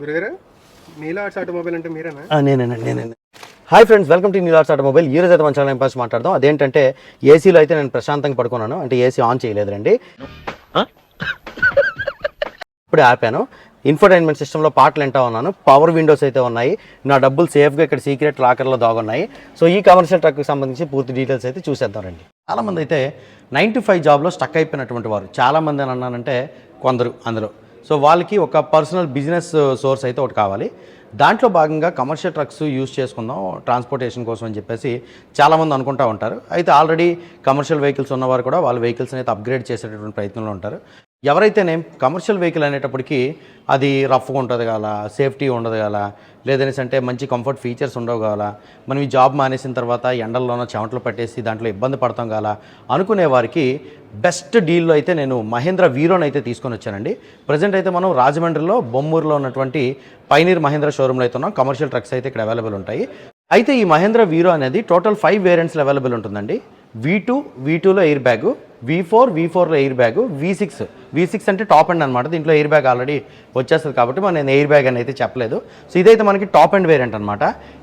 గురుగారు నీలా arts automobile అంటే మీరేనా? ఆ, నేనేనండి నేనే హాయ్ ఫ్రెండ్స్ వెల్కమ్ టు న్యూలార్స్ ఆటోమొబైల్. ఈ రోజు అయితే మన ఛానల్ పాస్ మాట్లాడదాం. అదేంటంటే ఏసీలో అయితే నేను ప్రశాంతంగా పడుకున్నాను. అంటే ఏసీ ఆన్ చేయలేదురండి ఇప్పుడే ఆపాను. ఇన్ఫర్టైన్మెంట్ సిస్టంలో పాటలు వింటా ఉన్నాను. పవర్ విండోస్ అయితే ఉన్నాయి. నా డబ్బులు సేఫ్గా ఇక్కడ సీక్రెట్ లాకర్లో దాగున్నాయి. సో ఈ కమర్షియల్ ట్రక్కి సంబంధించి పూర్తి డీటెయిల్స్ అయితే చూసేద్దాం రండి. చాలామంది అయితే నైన్ టు ఫైవ్ జాబ్లో స్టక్ అయిపోయినటువంటి వారు. చాలామంది అని అన్నానంటే కొందరు అందులో సో వాళ్ళకి ఒక పర్సనల్ బిజినెస్ uh, సోర్స్ అయితే ఒకటి కావాలి. దాంట్లో భాగంగా కమర్షియల్ ట్రక్స్ యూజ్ చేసుకుందాం ట్రాన్స్పోర్టేషన్ కోసం అని చెప్పేసి చాలామంది అనుకుంటా ఉంటారు. అయితే ఆల్రెడీ కమర్షియల్ వెహికల్స్ ఉన్నవారు కూడా వాళ్ళ వెహికల్స్ అయితే అప్గ్రేడ్ చేసేటటువంటి ప్రయత్నంలో ఉంటారు. ఎవరైతేనే కమర్షియల్ వెహికల్ అనేటప్పటికీ అది రఫ్గా ఉంటుంది కాల సేఫ్టీ ఉండదు కాల లేదనేసి అంటే మంచి కంఫర్ట్ ఫీచర్స్ ఉండవు కాల మనం ఈ జాబ్ మానేసిన తర్వాత ఎండల్లోనో చెమటలు పట్టేసి దాంట్లో ఇబ్బంది పడతాం కాల అనుకునే వారికి బెస్ట్ డీల్లో అయితే నేను మహేంద్ర వీరోని అయితే తీసుకొని వచ్చానండి. ప్రజెంట్ అయితే మనం రాజమండ్రిలో బొమ్మూరులో ఉన్నటువంటి పైనీర్ మహేంద్ర షోరూంలో అయితే ఉన్నాం. కమర్షియల్ ట్రక్స్ అయితే ఇక్కడ అవైలబుల్ ఉంటాయి. అయితే ఈ మహేంద్ర వీరో అనేది టోటల్ ఫైవ్ వేరియంట్స్లో అవైలబుల్ ఉంటుందండి. వీ టూ వీ టూలో air bag V four V ఫోర్లో air bag V six V six అంటే టాప్ అండ్ అనమాట దీంట్లో ఎయిర్ బ్యాగ్ ఆల్రెడీ వచ్చేస్తుంది కాబట్టి మనం ఎయిర్ బ్యాగ్ అని అయితే చెప్పలేదు. సో ఇదైతే మనకి టాప్ అండ్ వేరియంట్ అనమాట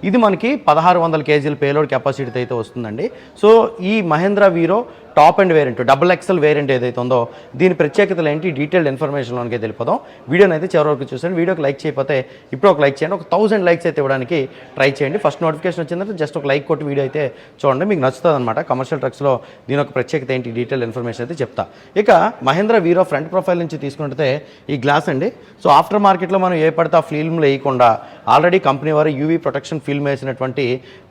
ఇది మనకి పదహారు వందల కేజీల పేలోడ్ కెపాసిటీతో అయితే వస్తుందండి. సో ఈ Mahindra Veero top end variant double XL variant ఏదైతే ఉందో దీని ప్రత్యేకతలు ఏంటి? డీటెయిల్డ్ ఇన్ఫర్మేషన్లోనికి తెలిపోదాం వీడియోని అయితే చివరి వరకు చూసాను వీడియోకి లైక్ చేయకపోతే ఇప్పుడు ఒక లైక్ చేయండి. ఒక థౌసండ్ లైక్స్ అయితే ఇవ్వడానికి ట్రై చేయండి. ఫస్ట్ నోటిఫికేషన్ వచ్చిందంటే జస్ట్ ఒక లైక్ కొట్టి వీడియో అయితే చూడండి. మీకు నచ్చుతుంది అనమాట కమర్షియల్ ట్రక్స్లో దీని ఒక ప్రత్యేకత ఏంటి? డీటెయిల్ ఇన్ఫర్మేషన్ అయితే చెప్తా. ఇక మహేంద్ర వీరో ఫ్రంట్ ప్రొఫైల్ నుంచి తీసుకుంటే ఈ గ్లాస్ అండి. సో ఆఫ్టర్ మార్కెట్లో మనం ఏ పడితే ఆ ఫిల్మ్లు వేయకుండా ఆల్రెడీ కంపెనీ వారు యూవీ ప్రొటెక్షన్ ఫిల్మ్ వేసినటువంటి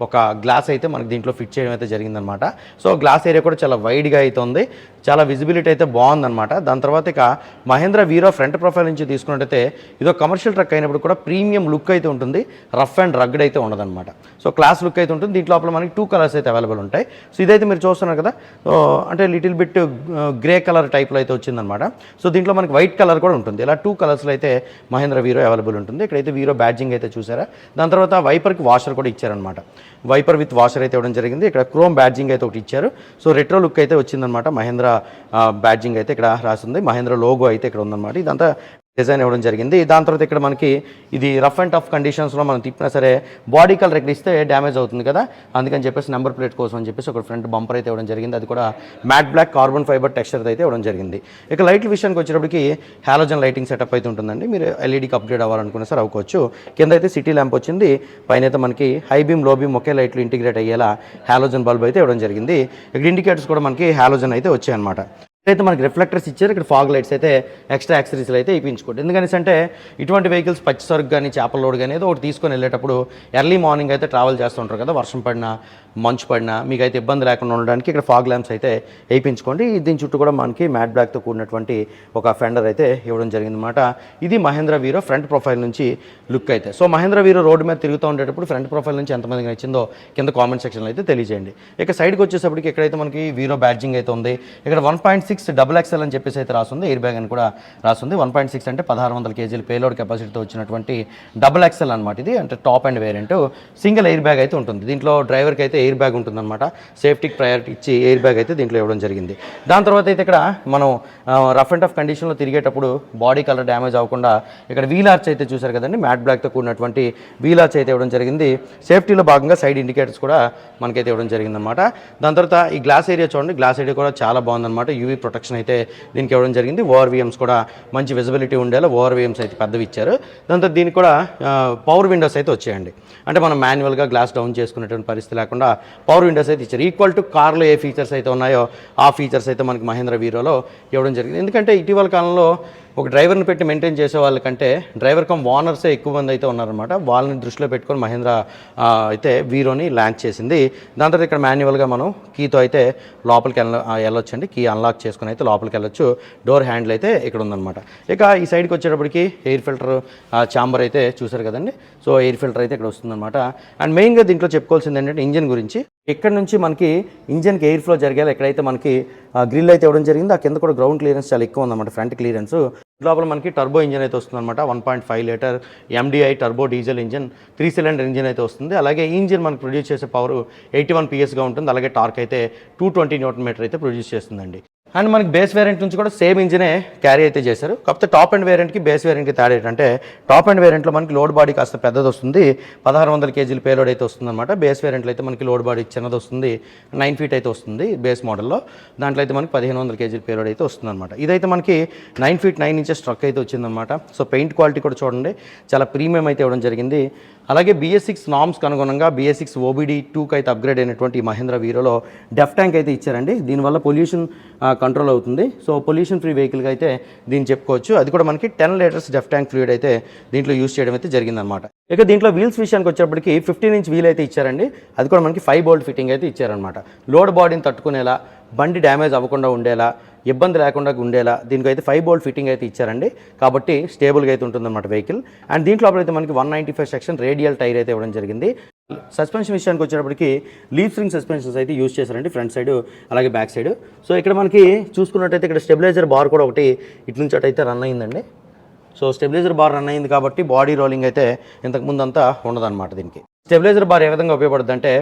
ఒక గ్లాస్ అయితే మనకి దీంట్లో ఫిట్ చేయడం అయితే జరిగిందనమాట. సో గ్లాస్ ఏరియా కూడా చాలా వైడ్గా అయితే ఉంది చాలా విజిబిలిటీ అయితే బాగుందనమాట. దాని తర్వాత ఇక మహేంద్ర వీరో ఫ్రంట్ ప్రొఫైల్ నుంచి తీసుకున్నట్టయితే ఇదో కమర్షియల్ ట్రక్ అయినప్పుడు కూడా ప్రీమియం లుక్ అయితే ఉంటుంది. రఫ్ అండ్ రగ్డ్ అయితే ఉండదన్నమాట సో క్లాస్ లుక్ అయితే ఉంటుంది. దీంట్లో లోపల మనకి టూ కలర్స్ అయితే అవైలబుల్ ఉంటాయి. సో ఇదైతే మీరు చూస్తున్నారు కదా. సో అంటే లిటిల్ బిట్ గ్రే కలర్ టైప్లో అయితే వచ్చిందనమాట. సో దీంట్లో మనకి వైట్ కలర్ కూడా ఉంటుంది. ఇలా టూ కలర్స్లో అయితే మహేంద్ర వీరో అవైలబుల్ ఉంటుంది. ఇక్కడైతే వీరో బ్యాడ్జింగ్ అయితే చూసారా? దాని తర్వాత వైపర్కి వాషర్ కూడా ఇచ్చారనమాట వైపర్ విత్ వాషర్ అయితే ఇవ్వడం జరిగింది. ఇక్కడ క్రోమ్ బ్యాడ్జింగ్ అయితే ఒకటి ఇచ్చారు. సో రెట్రో లుక్ అయితే వచ్చిందనమాట మహేంద్ర బ్యాడ్జింగ్ అయితే ఇక్కడ రాసింది. మహేంద్ర లోగో అయితే ఇక్కడ ఉందన్నమాట. ఇదంతా డిజైన్ ఇవ్వడం జరిగింది. దాని తర్వాత ఇక్కడ మనకి ఇది రఫ్ అండ్ టఫ్ కండిషన్స్లో మనం తిప్పినా సరే బాడీ కలర్ ఇక్కడ ఇస్తే డ్యామేజ్ అవుతుంది కదా. అందుకని చెప్పేసి నెంబర్ ప్లేట్ కోసం అని చెప్పేసి ఒక ఫ్రంట్ బంపర్ అయితే ఇవ్వడం జరిగింది. అది కూడా matte black carbon fibre texture అయితే ఇవ్వడం జరిగింది. ఇక లైట్ల విషయానికి వచ్చేటప్పటికి హాలోజన్ లైటింగ్ సెటప్ అయితే ఉంటుందండి. మీరు ఎల్ఈడికి అప్గ్రేడ్ అవ్వాలనుకున్న సరే అవ్వచ్చు కింద అయితే సిటీ ల్యాంప్ వచ్చింది. పైన అయితే మనకి హై బీమ్లో బీమ్ ఒకే లైట్లు ఇంటిగ్రేట్ అయ్యేలా హాలోజన్ బల్బ్ అయితే ఇవ్వడం జరిగింది. ఇక్కడ ఇండికేటర్స్ కూడా మనకి హాలోజన్ అయితే వచ్చాయన్నమాట. అయితే మనకి రిఫ్లెక్టర్స్ ఇచ్చారు. ఇక్కడ ఫాగ్ లైట్స్ అయితే ఎక్స్ట్రా యాక్సరీస్లు అయితే ఇప్పించుకోండి. ఎందుకనేసి అంటే ఇటువంటి వెహికల్స్ పచ్చి సరుకు కానీ చేపల లోడ్ కానీ ఏదో ఒకటి తీసుకొని వెళ్ళేటప్పుడు ఎర్లీ మార్నింగ్ అయితే ట్రావెల్ చేస్తుంటారు కదా. వర్షం పడినా మంచు పడినా మీకు అయితే ఇబ్బంది లేకుండా ఉండడానికి ఇక్కడ ఫాగ్ ల్యాంప్స్ అయితే వేయించుకోండి. దీని చుట్టూ కూడా మనకి మ్యాట్ బ్లాక్తో కూడినటువంటి ఒక ఫెండర్ అయితే ఇవ్వడం జరిగిందన్నమాట. ఇది మహేంద్ర వీరో ఫ్రంట్ ప్రొఫైల్ నుంచి లుక్ అయితే. సో మహేంద్ర వీరో రోడ్డు మీద తిరుగుతూ ఉండేటప్పుడు ఫ్రంట్ ప్రొఫైల్ నుంచి ఎంతమందికి నచ్చిందో కింద కామెంట్ సెక్షన్లో అయితే తెలియజేయండి. ఇక సైడ్కి వచ్చేసప్పటికి ఎక్కడైతే మనకి వీరో బ్యాడ్జింగ్ అయితే ఉంది. ఇక్కడ one point six double XL అని చెప్పేసి అయితే రాస్తుంది ఎయిర్ బ్యాగ్ అని కూడా రాస్తుంది వన్ పాయింట్ సిక్స్ అంటే పదహారు వందల కేజీల పేలోడ్ కెపాసిటీతో వచ్చినటువంటి డబుల్ ఎక్స్ఎల్ అనమాట ఇది. అంటే top end variant. Single air bag అయితే ఉంటుంది. దీంట్లో డ్రైవర్కి అయితే ఎయిర్ బ్యాగ్ ఉంటుందన్నమాట. సేఫ్టీకి ప్రయారిటీ ఇచ్చి ఎయిర్ బ్యాగ్ అయితే దీంట్లో ఇవ్వడం జరిగింది. దాని తర్వాత అయితే ఇక్కడ మనం రఫ్ అండ్ టఫ్ కండిషన్లో తిరిగేటప్పుడు బాడీ కలర్ డ్యామేజ్ అవ్వకుండా ఇక్కడ వీల్ ఆర్చ్ అయితే చూసారు కదండి. మ్యాట్ బ్లాక్తో కూడినటువంటి వీల్ ఆర్చ్ అయితే ఇవ్వడం జరిగింది. సేఫ్టీలో భాగంగా సైడ్ ఇండికేటర్స్ కూడా మనకైతే ఇవ్వడం జరిగిందనమాట దాని తర్వాత ఈ గ్లాస్ ఏరియా చూడండి. గ్లాస్ ఏరియా కూడా చాలా బాగుందన్నమాట. యూవీ ప్రొటెక్షన్ అయితే దీనికి ఇవ్వడం జరిగింది. ఓఆర్వీఎమ్స్ కూడా మంచి విజిబిలిటీ ఉండేలా ఓఆర్వీఎమ్స్ అయితే పెద్దవి ఇచ్చారు. దాని తర్వాత దీనికి కూడా పవర్ విండోస్ అయితే వచ్చాయండి. అంటే మనం మాన్యువల్గా గ్లాస్ డౌన్ చేసుకునేటువంటి పరిస్థితి లేకుండా పవర్ విండోస్ అయితే ఇచ్చారు. ఈక్వల్ టు కార్లో ఏ ఫీచర్స్ అయితే ఉన్నాయో ఆ ఫీచర్స్ అయితే మనకి మహేంద్ర వీరోలో ఇవ్వడం జరిగింది. ఎందుకంటే ఇటీవల కాలంలో ఒక డ్రైవర్ని పెట్టి మెయింటైన్ చేసే వాళ్ళకంటే డ్రైవర్ కమ్ ఓనర్సే ఎక్కువ మంది అయితే ఉన్నారనమాట వాళ్ళని దృష్టిలో పెట్టుకొని మహేంద్ర అయితే వీరోని లాంచ్ చేసింది. దాని తర్వాత ఇక్కడ మాన్యువల్గా మనం కీతో అయితే లోపలికి వెళ్ళ వెళ్ళొచ్చండి. కీ అన్లాక్ చేసుకుని అయితే లోపలికి వెళ్ళొచ్చు. డోర్ హ్యాండిల్ అయితే ఇక్కడ ఉందన్నమాట. ఇక ఈ సైడ్కి వచ్చేటప్పటికి ఎయిర్ ఫిల్టర్ చాంబర్ అయితే చూసారు కదండి. సో ఎయిర్ ఫిల్టర్ అయితే ఇక్కడ వస్తుందన్నమాట. అండ్ మెయిన్గా దీంట్లో చెప్పుకోవాల్సింది ఏంటంటే ఇంజిన్ గురించి. ఇక్కడ నుంచి మనకి ఇంజన్కి ఎయిర్ ఫ్లో జరిగేలా ఎక్కడైతే మనకి గ్రిల్ అయితే ఇవ్వడం జరిగింది ఆ కింద కూడా గ్రౌండ్ క్లియరెన్స్ చాలా ఎక్కువ ఉందన్నమాట. Front clearance. లోపల మనకి టర్బో ఇంజిన్ అయితే వస్తుంది అనమాట one point five litre MDI turbo diesel engine three cylinder engine అయితే వస్తుంది. అలాగే ఈ ఇంజిన్ మనకు ప్రొడ్యూస్ చేసే పవర్ ఎయిటీ వన్ పిఎస్గా ఉంటుంది. అలాగే టార్క్ అయితే టూ ట్వంటీ న్యూటన్ మీటర్ అయితే ప్రొడ్యూస్ చేస్తుందండి. అండ్ మనకి బేస్ వేరియంట్ నుంచి కూడా సేమ్ ఇంజినే క్యారీ అయితే చేశారు. కాకపోతే టాప్ అండ్ వేరియంట్కి బేస్ వేరియంట్కి తేడా ఏంటంటే టాప్ అండ్ వేరియంట్లో మనకి లోడ్ బాడీ కాస్త పెద్దది వస్తుంది. పదహారు వందల కేజీల పేలోడ్ అయితే వస్తుందన్నమాట. బేస్ వేరియంట్లో అయితే మనకి లోడ్ బాడీ చిన్నది వస్తుంది. నైన్ ఫీట్ అయితే వస్తుంది బేస్ మోడల్లో దాంట్లో అయితే మనకి పదిహేను వందల కేజీల పేలోడ్ అయితే వస్తుంది అనమాట ఇదైతే మనకి nine feet nine inches truck అయితే వచ్చిందనమాట సో పెయింట్ క్వాలిటీ కూడా చూడండి. చాలా ప్రీమియం అయితే ఇవ్వడం జరిగింది. అలాగే బిఎస్ సిక్స్ నామ్స్కి అనుగుణంగా బిఎస్ సిక్స్ ఓబిడి టూకి అయితే అప్గ్రేడ్ అయినటువంటి మహేంద్ర వీరోలో డెఫ్ ట్యాంక్ అయితే ఇచ్చారండి. దీనివల్ల పొల్యూషన్ కంట్రోల్ అవుతుంది. సో పొల్యూషన్ ఫ్రీ వెహికల్గా అయితే దీన్ని చెప్పుకోవచ్చు. అది కూడా మనకి ten litres DEF tank fluid అయితే దీంట్లో యూస్ చేయడం అయితే జరిగిందనమాట ఇక దీంట్లో వీల్స్ విషయానికి వచ్చేప్పటికి ఫిఫ్టీన్ ఇంచ్ వీల్ అయితే ఇచ్చారండి. అది కూడా మనకి ఫైవ్ బోల్ట్ ఫిట్టింగ్ అయితే ఇచ్చారనమాట లోడ్ బాడీని తట్టుకునేలా బండి డ్యామేజ్ అవ్వకుండా ఉండేలా ఇబ్బంది లేకుండా ఉండేలా దీనికైతే ఫైవ్ బోల్ట్ ఫిట్టింగ్ అయితే ఇచ్చారండి. కాబట్టి స్టేబుల్గా అయితే ఉంటుందన్నమాట వెహికల్ అండ్ దీంట్లో అయితే మనకి one ninety five section radial tyre అయితే ఇవ్వడం జరిగింది. సస్పెన్షన్ విషయానికి వచ్చేటప్పటికి లీఫ్ స్ప్రింగ్ సస్పెన్షన్స్ అయితే యూస్ చేశారండి ఫ్రంట్ సైడ్ అలాగే బ్యాక్ సైడ్ సో ఇక్కడ మనకి చూసుకున్నట్టయితే ఇక్కడ స్టెబిలైజర్ బార్ కూడా ఒకటి ఇటు నుంచి అటు అయితే రన్ అయిందండి. సో స్టెబిలైజర్ బార్ రన్ అయింది కాబట్టి బాడీ రోలింగ్ అయితే ఇంతకు ముందు అంతా ఉండదన్నమాట దీనికి. స్టెబిలైజర్ బార్ ఏ విధంగా ఉపయోగపడుతుంది అంటే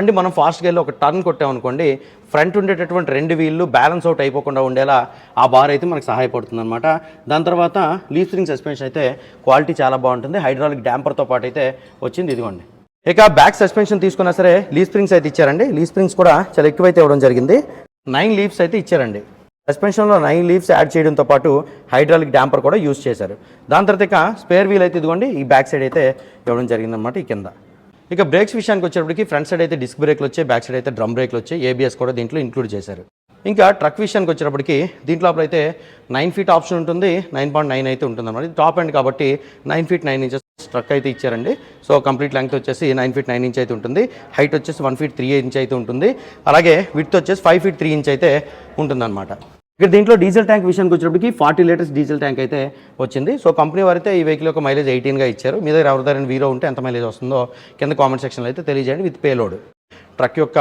అంటే మనం ఫాస్ట్గా వెళ్ళి ఒక టర్న్ కొట్టామనుకోండి ఫ్రంట్ ఉండేటటువంటి రెండు వీళ్ళు బ్యాలెన్స్ అవుట్ అయిపోకుండా ఉండేలా ఆ బార్ అయితే మనకు సహాయపడుతుంది అనమాట దాని తర్వాత లీస్ట్రింగ్ సస్పెన్షన్ అయితే క్వాలిటీ చాలా బాగుంటుంది. హైడ్రాలిక్ డ్యాంపర్తో పాటు అయితే వచ్చింది. ఇదిగోండి. ఇక బ్యాక్ సస్పెన్షన్ తీసుకున్నా సరే లీ స్ప్రింగ్స్ అయితే ఇచ్చారండి. లీ స్ప్రింగ్స్ కూడా చాలా ఎక్కువైతే ఇవ్వడం జరిగింది. నైన్ లీవ్స్ అయితే ఇచ్చారండి. సస్పెన్షన్లో నైన్ లీవ్స్ యాడ్ చేయడంతో పాటు హైడ్రాలిక్ డ్యాంపర్ కూడా యూస్ చేశారు. దాని తర్వాత ఇక స్పేర్ వీల్ అయితే ఇదిగోండి ఈ బ్యాక్ సైడ్ అయితే ఇవ్వడం జరిగిందనమాట ఈ కింద. ఇక బ్రేక్స్ విషయానికి వచ్చేటప్పటికి ఫ్రంట్ సైడ్ అయితే డిస్క్ బ్రేక్లు వచ్చాయి బ్యాక్ సైడ్ అయితే డ్రమ్ బ్రేక్లు వచ్చాయి ఏబిఎస్ కూడా దీంట్లో ఇంక్లూడ్ చేశారు. ఇంకా ట్రక్ విషయానికి వచ్చేటప్పటికి దీంట్లో అయితే నైన్ ఫీట్ ఆప్షన్ ఉంటుంది నైన్ పాయింట్ నైన్ అయితే ఉంటుంది అనమాట ఇది టాప్ అండ్ కాబట్టి nine feet nine inches truck అయితే ఇచ్చారండి. సో కంప్లీట్ లెంగ్త్ వచ్చేసి నైన్ ఫీట్ నైన్ ఇంచ్ అయితే ఉంటుంది. హైట్ వచ్చేసి వన్ ఫీట్ త్రీ ఇంచ్ అయితే ఉంటుంది. అలాగే విత్ వచ్చేసి ఫైవ్ ఫీట్ త్రీ ఇంచ్ అయితే ఉంటుందన్నమాట. ఇక్కడ దీంట్లో డీజిల్ ట్యాంక్ విషయానికి వచ్చినప్పటికి ఫార్టీ లీటర్స్ డీజిల్ ట్యాంక్ అయితే వచ్చింది. సో కంపెనీ వారైతే ఈ వెహికల్ యొక్క మైలేజ్ ఎయిటీన్గా ఇచ్చారు. మీ దగ్గర ఎవరిదారైనా వీరో ఉంటే ఎంత మైలేజ్ వస్తుందో కింద కామెంట్ సెక్షన్లో అయితే తెలియజేయండి విత్ పేలోడ్. ట్రక్ యొక్క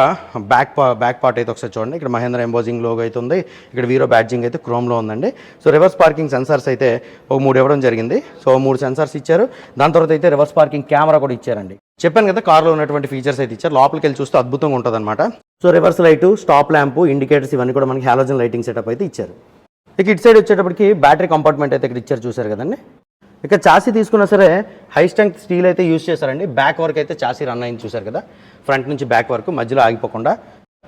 బ్యాక్ పా బ్యాక్ పార్ట్ అయితే ఒకసారి చూడండి. ఇక్కడ మహేంద్ర ఎంబోజింగ్ లోగో అయితే ఉంది. ఇక్కడ వీరో బ్యాడ్జింగ్ అయితే క్రోమ్లో ఉందండి. సో రివర్స్ పార్కింగ్ సెన్సార్స్ అయితే ఒక మూడు ఇవ్వడం జరిగింది. సో మూడు సెన్సార్స్ ఇచ్చారు. దాని తర్వాత అయితే రివర్స్ పార్కింగ్ కెమెరా కూడా ఇచ్చారండి. చెప్పాను కదా కార్లో ఉన్నటువంటి ఫీచర్స్ అయితే ఇచ్చారు. లోపలికి వెళ్ళి చూస్తే అద్భుతంగా ఉంటుంది so reverse light stop lamp indicators ఇవన్నీ కూడా మనకి హాలోజన్ లైటింగ్ సెటప్ అయితే ఇచ్చారు. ఇక ఇటు సైడ్ వచ్చేటప్పటికి బ్యాటరీ కంపార్ట్మెంట్ అయితే ఇక్కడ ఇచ్చారు చూసారు కదండి. ఇక చాసీ తీసుకున్నా సరే హై స్ట్రెంగ్త్ స్టీల్ అయితే యూస్ చేశారండి. బ్యాక్ వరకు అయితే చాసీ రన్ అయింది చూసారు కదా. ఫ్రంట్ నుంచి బ్యాక్ వరకు మధ్యలో ఆగిపోకుండా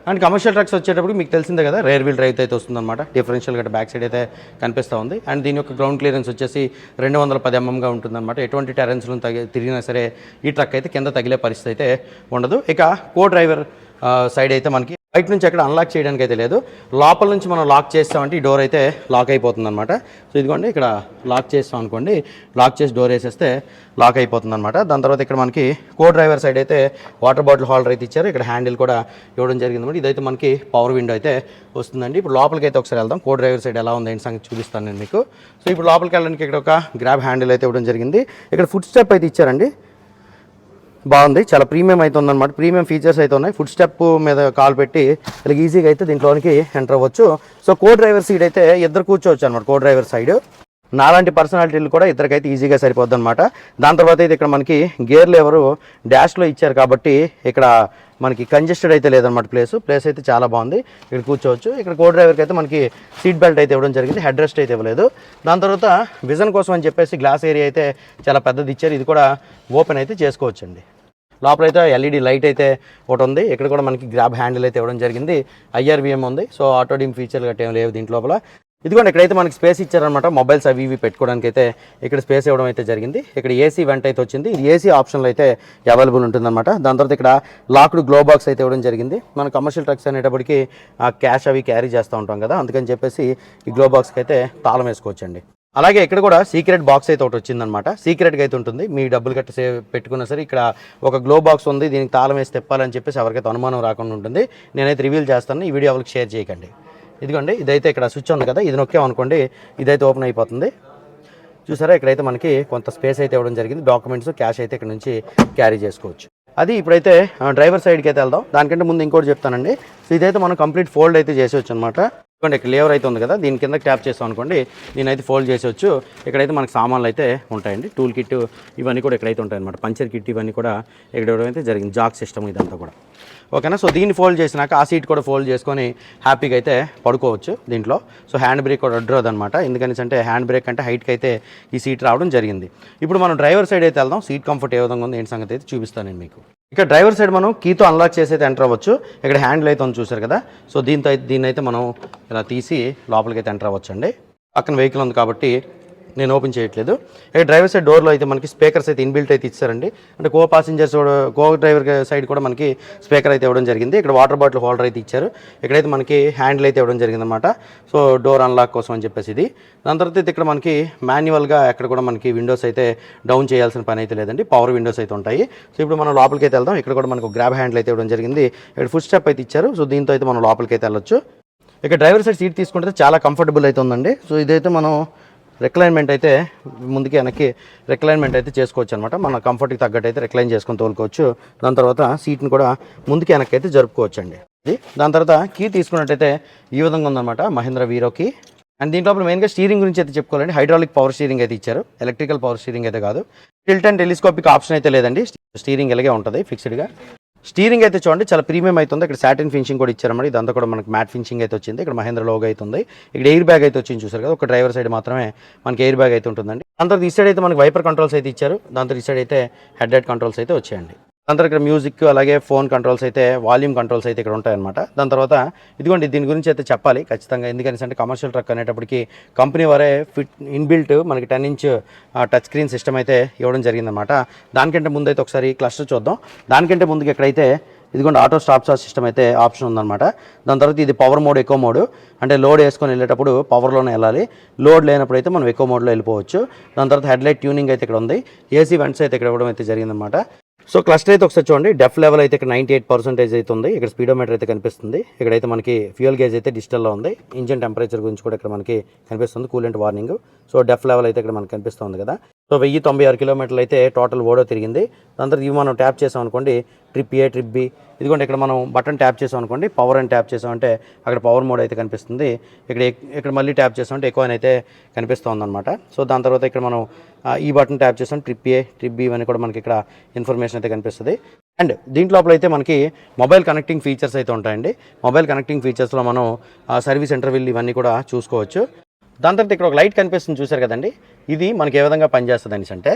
అండ్ కమర్షియల్ ట్రక్స్ వచ్చేటప్పుడు మీకు తెలిసిందే కదా రేర్ వీల్ డ్రైవ్ అయితే వస్తుందన్నమాట. డిఫరెన్షియల్ గట్ట బ్యాక్ సైడ్ అయితే కనిపిస్తూ ఉంది. అండ్ దీని యొక్క గ్రౌండ్ క్లియరెన్స్ వచ్చేసి రెండు వందల పది mm ఎంఎంగా ఉంటుందన్నమాట. ఎటువంటి టెరెన్స్లు తగి తిరిగినా సరే ఈ ట్రక్ అయితే కింద తగిలే పరిస్థితి అయితే ఉండదు. ఇక కో డ్రైవర్ సైడ్ అయితే మనకి బయట నుంచి ఎక్కడ అన్లాక్ చేయడానికి అయితే లేదు. లోపల నుంచి మనం లాక్ చేస్తామంటే ఈ డోర్ అయితే లాక్ అయిపోతుంది అనమాట సో ఇదిగోండి ఇక్కడ లాక్ చేస్తాం అనుకోండి. లాక్ చేసి డోర్ వేసేస్తే లాక్ అయిపోతుంది అనమాట దాని తర్వాత ఇక్కడ మనకి కో డ్రైవర్ సైడ్ అయితే వాటర్ బాటిల్ హోల్డర్ అయితే ఇచ్చారు. ఇక్కడ హ్యాండిల్ కూడా ఇవ్వడం జరిగింది అనమాట ఇదైతే మనకి పవర్ విండో అయితే వస్తుందండి. ఇప్పుడు లోపలికి అయితే ఒకసారి వెళ్దాం. కో డ్రైవర్ సైడ్ ఎలా ఉంది సంగతి చూపిస్తాను నేను మీకు. సో ఇప్పుడు లోపలికి వెళ్ళడానికి ఇక్కడ ఒక గ్రాబ్ హ్యాండిల్ అయితే ఇవ్వడం జరిగింది. ఇక్కడ ఫుడ్ స్టెప్ అయితే ఇచ్చారండి. బాగుంది. చాలా ప్రీమియం అయితే ఉందన్నమాట ప్రీమియం ఫీచర్స్ అయితే ఉన్నాయి. ఫుడ్ స్టెప్ మీద కాల్ పెట్టి ఇలా ఈజీగా అయితే దీంట్లోనికి ఎంటర్ అవ్వచ్చు. సో కో డ్రైవర్ సీట్ అయితే ఇద్దరు కూర్చోవచ్చు అనమాట కో డ్రైవర్ సైడ్ నాలాంటి పర్సనాలిటీలు కూడా ఇద్దరికైతే ఈజీగా సరిపోద్ది అనమాట దాని తర్వాత అయితే ఇక్కడ మనకి గేర్ లెవరు డాష్లో ఇచ్చారు కాబట్టి ఇక్కడ మనకి కంజెస్టెడ్ అయితే లేదనమాట ప్లేస్ ప్లేస్ అయితే చాలా బాగుంది. ఇక్కడ కూర్చోవచ్చు. ఇక్కడ కో డ్రైవర్కి అయితే మనకి సీట్ బెల్ట్ అయితే ఇవ్వడం జరిగింది. హెడ్ రెస్ట్ అయితే ఇవ్వలేదు. దాని తర్వాత విజన్ కోసం అని చెప్పేసి గ్లాస్ ఏరియా అయితే చాలా పెద్దది ఇచ్చారు. ఇది కూడా ఓపెన్ అయితే చేసుకోవచ్చండి. లోపలైతే ఎల్ఈడి లైట్ అయితే ఒకటి ఉంది. ఇక్కడ కూడా మనకి గ్రాబ్ హ్యాండిల్ అయితే ఇవ్వడం జరిగింది. ఐఆర్విఎం ఉంది. సో ఆటో డిమ్ ఫీచర్లు గట్రా ఏం లేవు దీంట్ లోపల. ఇదిగోండి ఇక్కడైతే మనకి స్పేస్ ఇచ్చారనమాట మొబైల్స్ అవి ఇవి పెట్టుకోవడానికి అయితే ఇక్కడ స్పేస్ ఇవ్వడం అయితే జరిగింది. ఇక్కడ ఏసీ వెంట అయితే వచ్చింది. ఇది ఏసీ ఆప్షన్లో అయితే అవైలబుల్ ఉంటుందన్నమాట. దాని తర్వాత ఇక్కడ లాక్డ్ గ్లో బాక్స్ అయితే ఇవ్వడం జరిగింది. మన కమర్షియల్ ట్రక్స్ అనేటప్పటికి ఆ క్యాష్ అవి క్యారీ చేస్తూ ఉంటాం కదా. అందుకని చెప్పేసి ఈ గ్లో బాక్స్కి అయితే తాళం వేసుకోవచ్చండి. అలాగే ఇక్కడ కూడా సీక్రెట్ బాక్స్ అయితే ఒకటి వచ్చిందనమాట సీక్రెట్గా అయితే ఉంటుంది. మీ డబ్బులు కట్ట సేవ్ పెట్టుకున్నా సరే ఇక్కడ ఒక గ్లో బాక్స్ ఉంది. దీనికి తాళం వేసి తెప్పాలని చెప్పేసి ఎవరికైతే అనుమానం రాకుండా ఉంటుంది నేనైతే రివీల్ చేస్తాను. ఈ వీడియో ఎవరికి షేర్ చేయకండి. ఇదిగోండి ఇదైతే ఇక్కడ స్విచ్ ఉంది కదా ఇది నొక్కామనుకోండి ఇదైతే ఓపెన్ అయిపోతుంది. చూసారా ఇక్కడైతే మనకి కొంత స్పేస్ అయితే ఇవ్వడం జరిగింది డాక్యుమెంట్స్ క్యాష్ అయితే ఇక్కడ నుంచి క్యారీ చేసుకోవచ్చు. అది ఇప్పుడైతే డ్రైవర్ సైడ్కి అయితే వెళ్దాం. దానికంటే ముందు ఇంకోటి చెప్తానండి. సో ఇదైతే మనం కంప్లీట్ ఫోల్డ్ అయితే చేసేవచ్చు అనమాట ఇక్కడ లేవర్ అయితే ఉంది కదా దీని కింద ట్యాప్ చేస్తాం అనుకోండి నేనైతే ఫోల్డ్ చేసేవచ్చు ఇక్కడైతే మనకి సామాన్లు అయితే ఉంటాయండి. టూల్ కిట్ ఇవన్నీ కూడా ఇక్కడైతే ఉంటాయి అనమాట పంచర్ కిట్ ఇవన్నీ కూడా ఇక్కడ ఇవ్వడం అయితే జరిగింది జాక్ సిస్టమ్ ఇదంతా కూడా. ఓకేనా? సో దీన్ని ఫోల్డ్ చేసినాక ఆ సీట్ కూడా ఫోల్డ్ చేసుకొని హ్యాపీగా అయితే పడుకోవచ్చు దీంట్లో. సో హ్యాండ్ బ్రేక్ కూడా అడ్రదు అనమాట ఎందుకని అంటే హ్యాండ్ బ్రేక్ అంటే హైట్కి అయితే ఈ సీట్ రావడం జరిగింది. ఇప్పుడు మనం డ్రైవర్ సైడ్ అయితే వెళ్దాం. సీట్ కంఫర్ట్ ఏ విధంగా ఉంది ఏంటి సంగతి అయితే చూపిస్తాను నేను మీకు. ఇక్కడ డ్రైవర్ సైడ్ మనం కీతో అన్లాక్ చేసి అయితే ఎంటర్ అవ్వచ్చు. ఇక్కడ హ్యాండిల్ అయితే ఉంది చూసారు కదా? సో దీంతో దీన్ని అయితే మనం ఇలా తీసి లోపలికి అయితే ఎంటర్ అవ్వచ్చు అండి పక్కన వెహికల్ ఉంది కాబట్టి నేను ఓపెన్ చేయట్లేదు. ఇక్కడ డ్రైవర్ సైడ్ డోర్లో అయితే మనకి స్పీకర్స్ అయితే ఇన్బిల్ట్ అయితే ఇచ్చారండి. అంటే co passengers co driver side కూడా మనకి స్పీకర్ అయితే ఇవ్వడం జరిగింది. ఇక్కడ వాటర్ బాటిల్ హోల్డర్ అయితే ఇచ్చారు. ఇక్కడైతే మనకి హ్యాండిల్ అయితే ఇవ్వడం జరిగింది అనమాట సో డోర్ అన్లాక్ కోసం అని చెప్పేసి ఇది. దాని తర్వాత అయితే ఇక్కడ మనకి మాన్యువల్గా ఎక్కడ కూడా మనకి విండోస్ అయితే డౌన్ చేయాల్సిన పని అయితే లేదండి. పవర్ విండోస్ అయితే ఉంటాయి. సో ఇప్పుడు మనం లోపలికి అయితే వెళ్దాం. ఇక్కడ కూడా మనకు గ్రాబ్ హ్యాండిల్ అయితే ఇవ్వడం జరిగింది. ఇక్కడ ఫుడ్ స్టెప్ అయితే ఇచ్చారు. సో దీంతో అయితే మనం లోపలికి అయితే వెళ్ళొచ్చు. ఇక డ్రైవర్ సైడ్ సీట్ తీసుకుంటే చాలా కంఫర్టబుల్ అయితే ఉందండి. సో ఇదైతే మనం రిక్లైన్మెంట్ అయితే ముందుకి వెనక్కి రిక్లైన్మెంట్ అయితే చేసుకోవచ్చు అనమాట మన కంఫర్ట్కి తగ్గట్టు అయితే రిక్లైన్ చేసుకొని తోలుకోవచ్చు. దాని తర్వాత సీట్ని కూడా ముందుకి వెనక్కి అయితే జరుపుకోవచ్చు అండి దాని తర్వాత కీ తీసుకున్నట్టయితే ఈ విధంగా ఉందన్నమాట మహేంద్ర వీరోకి అండ్ దీంట్లో మెయిన్గా స్టీరింగ్ గురించి అయితే చెప్పుకోవాలండి. హైడ్రాలిక్ పవర్ స్టీరింగ్ అయితే ఇచ్చారు. ఎలక్ట్రికల్ పవర్ స్టీరింగ్ అయితే కాదు. టిల్ట్ అండ్ టెలిస్కోపిక్ ఆప్షన్ అయితే లేదండి. స్టీరింగ్ ఇలాగే ఉంటుంది ఫిక్స్డ్గా స్టీరింగ్ అయితే చూడండి చాలా ప్రీమియం అవుతుంది ఇక్కడ సాటిన్ ఫినిషింగ్ కూడా ఇచ్చారన్నమాట. ఇదంతా కూడా మనకి మ్యాట్ ఫినిషింగ్ అయితే వచ్చింది. ఇక్కడ మహేంద్ర లోగో అవుతుంది ఇక్కడ ఎయిర్ బ్యాగ్ అయితే వచ్చింది చూసారు కదా ఒక డ్రైవర్ సైడ్ మాత్రమే మనకి ఎయిర్ బ్యాగ్ అయితే ఉంటుందండి. దాని తర్వాత ఈ సైడ్ అయితే మనకి వైపర్ కంట్రోల్స్ అయితే ఇచ్చారు. దాని తర్వాత ఈ సైడ్ అయితే హెడ్ హెడ్ కంట్రోల్స్ అయితే వచ్చాయండి. దాని తర్వాత ఇక్కడ మ్యూజిక్ అలాగే ఫోన్ కంట్రోల్స్ అయితే వాల్యూమ్ కంట్రోల్స్ అయితే ఇక్కడ ఉంటాయన్నమాట. దాని తర్వాత ఇదిగోండి దీని గురించి అయితే చెప్పాలి. ఖచ్చితంగా ఎందుకని అంటే కమర్షియల్ ట్రక్ అనేటప్పటికి కంపెనీ వారే ఫిట్ ఇన్బిల్ట్ మనకి ten inch touch screen system అయితే ఇవ్వడం జరిగిందనమాట దానికంటే ముందు అయితే ఒకసారి క్లస్టర్ చూద్దాం. దానికంటే ముందుకు ఎక్కడైతే ఇదిగోండి ఆటో స్టాప్ స్టార్ట్ సిస్టమ్ అయితే ఆప్షన్ ఉందన్నమాట. దాని తర్వాత ఇది పవర్ మోడ్ ఎక్కువ మోడ్. అంటే లోడ్ వేసుకొని వెళ్ళేటప్పుడు పవర్లోనే వెళ్ళాలి. లోడ్ లేనప్పుడు అయితే మనం ఎక్కువ మోడ్లో వెళ్ళిపోవచ్చు. దాని తర్వాత హెడ్లైట్ ట్యూనింగ్ అయితే ఇక్కడ ఉంది. ఏసీ వెంట్స్ అయితే ఇక్కడ ఇవ్వడం అయితే జరిగిందనమాట సో క్లస్టర్ అయితే ఒకసారి చూడండి. డెఫ్ లెవెల్ అయితే ఇక్కడ నైంటీ ఎయిట్ పర్సెంటేజ్ అయితే ఉంది. ఇక్కడ స్పీడోమీటర్ అయితే కనిపిస్తుంది. ఇక్కడైతే మనకి ఫ్యూయల్ గేజ్ అయితే డిజిటల్లో ఉంది. ఇంజిన్ టెంపరేచర్ గురించి కూడా ఇక్కడ మనకి కనిపిస్తుంది. Coolant warning. So DEF level అయితే ఇక్కడ మనకి కనిపిస్తుంది కదా. సో వెయ్యి తొంభై ఆరు కిలోమీటర్లు అయితే టోటల్ ఓడో తిరిగింది. దాని తర్వాత ఇవి మనం ట్యాప్ చేసాం అనుకోండి ట్రిప్ ఏ ట్రిప్ బి. ఇదిగోండి ఇక్కడ మనం బటన్ ట్యాప్ చేసాం అనుకోండి పవర్ అని ట్యాప్ చేసామంటే అక్కడ పవర్ మోడ్ అయితే కనిపిస్తుంది. ఇక్కడ ఇక్కడ మళ్ళీ ట్యాప్ చేసామంటే ఎక్కువ అయితే కనిపిస్తుంది అనమాట సో దాని తర్వాత ఇక్కడ మనం ఈ బటన్ ట్యాప్ చేసాం ట్రిప్ ఏ ట్రిప్ బి ఇవన్నీ కూడా మనకి ఇక్కడ ఇన్ఫర్మేషన్ అయితే కనిపిస్తుంది. అండ్ దీంట్ లోపల అయితే మనకి మొబైల్ కనెక్టింగ్ ఫీచర్స్ అయితే ఉంటాయండి. మొబైల్ కనెక్టింగ్ ఫీచర్స్లో మనం సర్వీస్ ఇంటర్వ్యూలు ఇవన్నీ కూడా చూసుకోవచ్చు. దాని తర్వాత ఇక్కడ ఒక లైట్ కనిపిస్తుంది చూసారు కదండి? ఇది మనకి ఏ విధంగా పనిచేస్తుంది అనేసి అంటే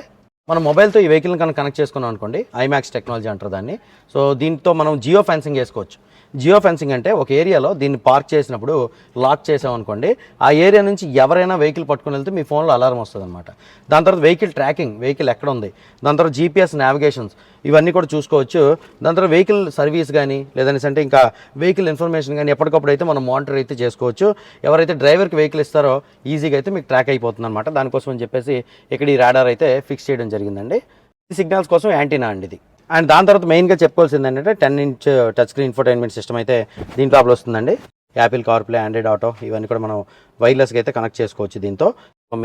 మనం మొబైల్తో ఈ వెహికల్ని కనుక కనెక్ట్ చేసుకున్నాం అనుకోండి ఐమాక్స్ టెక్నాలజీ అంటారు దాన్ని. సో దీంతో మనం జియో ఫెన్సింగ్ చేసుకోవచ్చు. జియో ఫెన్సింగ్ అంటే ఒక ఏరియాలో దీన్ని పార్క్ చేసినప్పుడు లాక్ చేసాం అనుకోండి ఆ ఏరియా నుంచి ఎవరైనా వెహికల్ పట్టుకుని వెళ్తే మీ ఫోన్లో అలారం వస్తుంది అనమాట దాని తర్వాత వెహికల్ ట్రాకింగ్ వెహికల్ ఎక్కడ ఉంది దాని తర్వాత జీపీఎస్ నావిగేషన్స్ ఇవన్నీ కూడా చూసుకోవచ్చు. దాని తర్వాత వెహికల్ సర్వీస్ కానీ లేదని అంటే ఇంకా వెహికల్ ఇన్ఫర్మేషన్ కానీ ఎప్పటికప్పుడు అయితే మనం మానిటర్ అయితే చేసుకోవచ్చు. ఎవరైతే డ్రైవర్కి వెహికల్ ఇస్తారో ఈజీగా అయితే మీకు ట్రాక్ అయిపోతుంది అనమాట దానికోసం అని చెప్పేసి ఇక్కడ ఈ రాడార్ అయితే ఫిక్స్ చేయడం జరిగిందండి. సిగ్నల్స్ కోసం యాంటీనా అండి ఇది. అండ్ దాని తర్వాత మెయిన్గా చెప్పుకోవాల్సింది ఏంటంటే ten inch touch screen infotainment system అయితే దీంట్లో అప్పుడు వస్తుందండి. యాపిల్ కార్ప్లే ఆండ్రాయిడ్ ఆటో ఇవన్నీ కూడా మనం వైర్లెస్గా అయితే కనెక్ట్ చేసుకోవచ్చు దీంతో.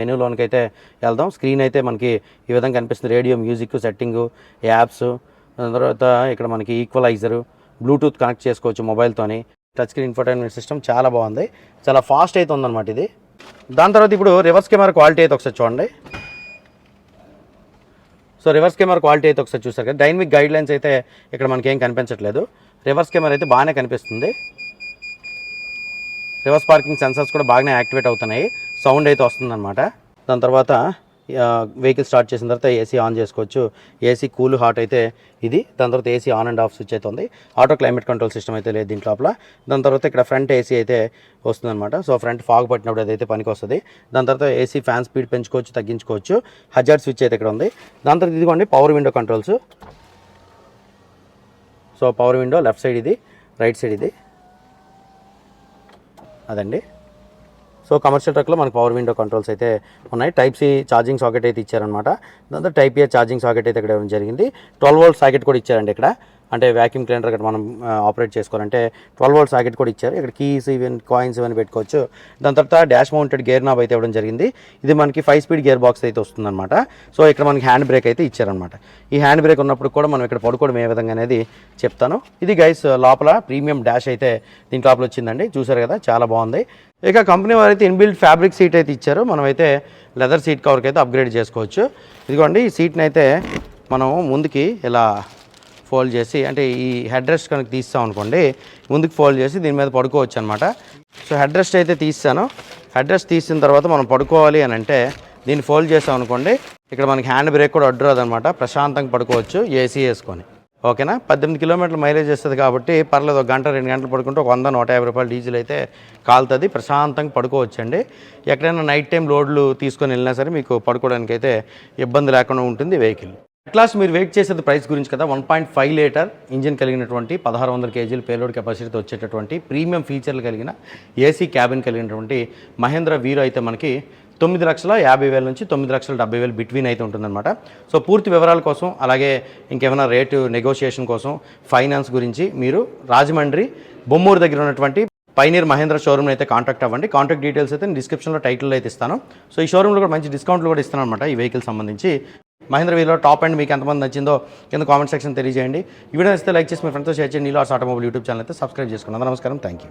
మెనూలోనికి అయితే వెళ్దాం. స్క్రీన్ అయితే మనకి ఈ విధంగా కనిపిస్తుంది. రేడియో మ్యూజిక్ సెట్టింగు యాప్స్ దాని తర్వాత ఇక్కడ మనకి ఈక్వలైజరు బ్లూటూత్ కనెక్ట్ చేసుకోవచ్చు మొబైల్తోని టచ్ స్క్రీన్ ఇన్ఫర్టైన్మెంట్ సిస్టమ్ చాలా బాగుంది. చాలా ఫాస్ట్ అయితే ఉందన్నమాట ఇది. దాని తర్వాత ఇప్పుడు రివర్స్ కెమెరా క్వాలిటీ అయితే ఒకసారి చూడండి. సో రివర్స్ కెమెరా క్వాలిటీ అయితే ఒకసారి చూసారు కదా. డైనమిక్ గైడ్ లైన్స్ అయితే ఇక్కడ మనకి ఏం కనిపించట్లేదు. రివర్స్ కెమెరా అయితే బాగానే కనిపిస్తుంది. రివర్స్ పార్కింగ్ సెన్సర్స్ కూడా బాగానే యాక్టివేట్ అవుతున్నాయి. సౌండ్ అయితే వస్తుందన్నమాట. దాని తర్వాత వెహికల్ స్టార్ట్ చేసిన తర్వాత ఏసీ ఆన్ చేసుకోవచ్చు. ఏసీ కూల్ హాట్ అయితే ఇది. దాని తర్వాత AC on and off switch అయితే ఉంది. ఆటో క్లైమేట్ కంట్రోల్ సిస్టమ్ అయితే లేదు దీంట్లో లోపల దాని తర్వాత ఇక్కడ ఫ్రంట్ ఏసీ అయితే వస్తుందన్నమాట. సో ఫ్రంట్ ఫాగ్ పట్టినప్పుడు అదైతే పనికి వస్తుంది. దాని తర్వాత ఏసీ ఫ్యాన్ స్పీడ్ పెంచుకోవచ్చు తగ్గించుకోవచ్చు. హజార్ స్విచ్ అయితే ఇక్కడ ఉంది. దాని తర్వాత ఇదిగోండి power window controls so power window left side ఇది రైట్ సైడ్ ఇది. అదండి. సో కమర్షియల్ ట్రక్లో మనకు పవర్ విండో కంట్రోల్స్ అయితే ఉన్నాయి. టైప్ సి ఛార్జింగ్ సాకెట్ అయితే ఇచ్చారనమాట దాంతో టైప్ ఏ ఛార్జింగ్ సాకెట్ అయితే ఇక్కడ ఇవ్వడం జరిగింది. ట్వెల్వ్ వోల్ట్ సాకెట్ కూడా ఇచ్చారండి ఇక్కడ. అంటే వ్యాక్యూమ్ క్లీనర్ ఇక్కడ మనం ఆపరేట్ చేసుకోవాలంటే ట్వెల్వ్ వోల్ట్ సాకెట్ కూడా ఇచ్చారు. ఇక్కడ కీస్ ఈవెన్ కాయిన్స్ ఇవన్నీ పెట్టుకోవచ్చు. దాని తర్వాత డాష్ మౌంటెడ్ గేర్ నాబ్ అయితే ఇవ్వడం జరిగింది. ఇది మనకి ఫైవ్ స్పీడ్ గేర్ బాక్స్ అయితే వస్తుందన్నమాట. సో ఇక్కడ మనకి హ్యాండ్ బ్రేక్ అయితే ఇచ్చారనమాట ఈ హ్యాండ్ బ్రేక్ ఉన్నప్పుడు కూడా మనం ఇక్కడ పడుకోవడం ఏ విధంగా అనేది చెప్తాను. ఇది గైస్ లోపల ప్రీమియం డాష్ అయితే దీని లోపల వచ్చిందండి. చూసారు కదా చాలా బాగుంది. ఇక కంపెనీ వారు అయితే ఇన్బిల్డ్ ఫ్యాబ్రిక్ సీట్ అయితే ఇచ్చారు. మనమైతే లెదర్ సీట్ కవర్కి అయితే అప్గ్రేడ్ చేసుకోవచ్చు. ఇదిగోండి ఈ సీట్ని అయితే మనం ముందుకి ఇలా ఫోల్డ్ చేసి అంటే ఈ హెడ్ రెస్ట్ కనుక తీస్తాం అనుకోండి ముందుకు ఫోల్డ్ చేసి దీని మీద పడుకోవచ్చు అనమాట సో హెడ్ రెస్ట్ అయితే తీస్తాను. హెడ్ రెస్ట్ తీసిన తర్వాత మనం పడుకోవాలి అని అంటే దీన్ని ఫోల్డ్ చేసాం అనుకోండి ఇక్కడ మనకి హ్యాండ్ బ్రేక్ కూడా అడ్డు రాదనమాట ప్రశాంతంగా పడుకోవచ్చు ఏసీ వేసుకొని. ఓకేనా? పద్దెనిమిది కిలోమీటర్ల మైలేజ్ వస్తుంది కాబట్టి పర్లేదు ఒక గంట రెండు గంటలు పడుకుంటే ఒక వంద నూట యాభై రూపాయలు డీజిల్ అయితే కాలుతుంది. ప్రశాంతంగా పడుకోవచ్చండి. ఎక్కడైనా నైట్ టైం లోడ్లు తీసుకొని వెళ్ళినా సరే మీకు పడుకోవడానికి అయితే ఇబ్బంది లేకుండా ఉంటుంది వెహికల్. క్లాస్ మీరు వెయిట్ చేసేది ప్రైస్ గురించి కదా one point five litre engine కలిగినటువంటి పదహారు వందల కేజీల పేలోడ్ కెపాసిటీతో వచ్చేటటువంటి ప్రీమియం ఫీచర్లు కలిగిన ఏసీ క్యాబిన్ కలిగినటువంటి మహేంద్ర వీరో అయితే మనకి తొమ్మిది లక్షల యాభై వేల నుంచి తొమ్మిది లక్షల డెబ్బై వేలు బిట్వీన్ అయితే ఉంటుందన్నమాట. సో పూర్తి వివరాల కోసం అలాగే ఇంకేమైనా రేటు నెగోషియేషన్ కోసం ఫైనాన్స్ గురించి మీరు రాజమండ్రి బొమ్మూరు దగ్గర ఉన్నటువంటి పైనీర్ మహేంద్ర షోరూమ్ అయితే కాంటాక్ట్ అవ్వండి. కాంటాక్ట్ డీటెయిల్స్ అయితే నేను డిస్క్రిప్షన్లో టైటిల్ అయితే ఇస్తాను. సో ఈ షోరూంలో కూడా మంచి డిస్కౌంట్లు కూడా ఇస్తాను అనమాట ఈ వెహికల్ సంబంధించి. మహేంద్ర వీలో టాప్ అండ్ మీకు ఎంతమంది నచ్చిందో కింద కామెంట్ సెక్షన్ తెలియజేయండి. ఈ వీడియో నచ్చితే లైక్ చేసి మీ ఫ్రెండ్స్తో షేర్ చేయండి. నీలో ఆటోమొబైల్ యూట్యూబ్ ఛానల్ అయితే సబ్స్క్రైబ్ చేసుకున్నాను. నమస్కారం. Thank you